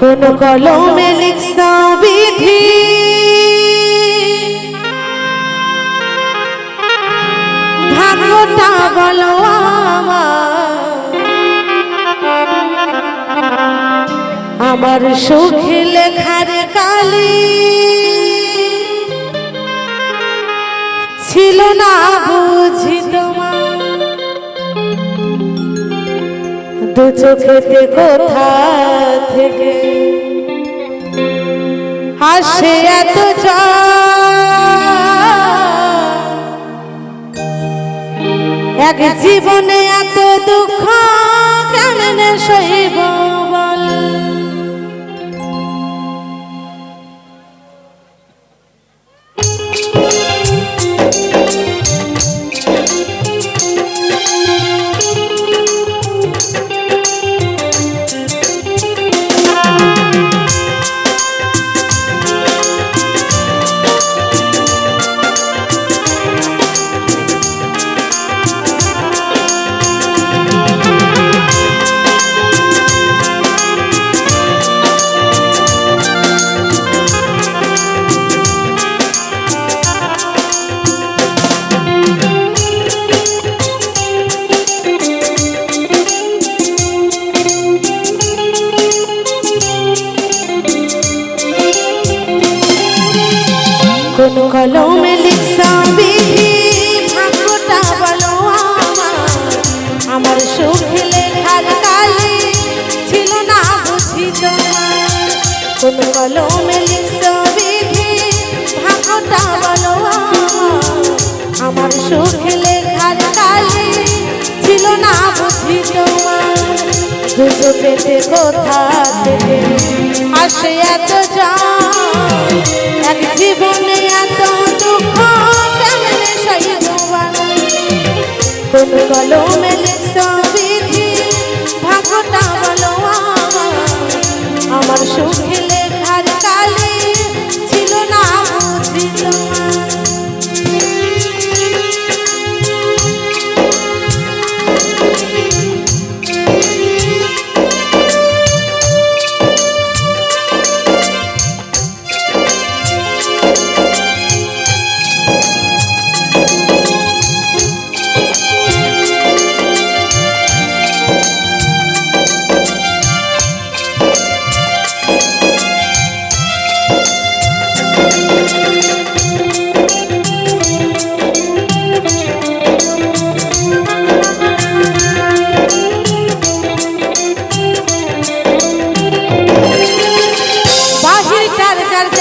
কোন কলমে লিখছ বিধি? ভাগ্যটা বলো আমার। সুখে লেখার কালি ছিল না বুঝি তোমার। দু চোখেতে কোথা থেকে হাসে এত। এক জীবনে এত দুঃখ কেন সইব পেতে কোথা থেকে। আসে এত জান, এক জীবনে এত দুঃখ কেমনে সইব কোন কলমে লিখছ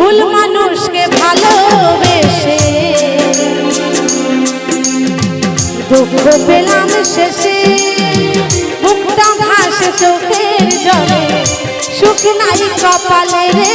ভুল মানুষকে ভালোবেসে দুঃখ পেলাম শেষে মুখটা ভাসে চোখের জলে সুখ নাই কপালে রে।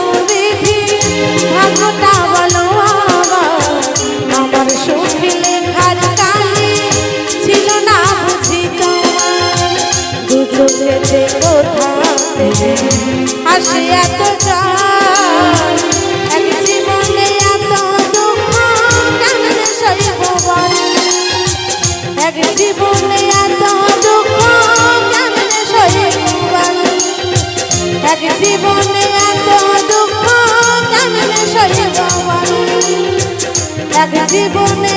দু চোখেতে কোথা থেকে আসে এত এক জীবনে এত? এক জীবনে এত? এক জীবনে এত দুঃখ জীবনে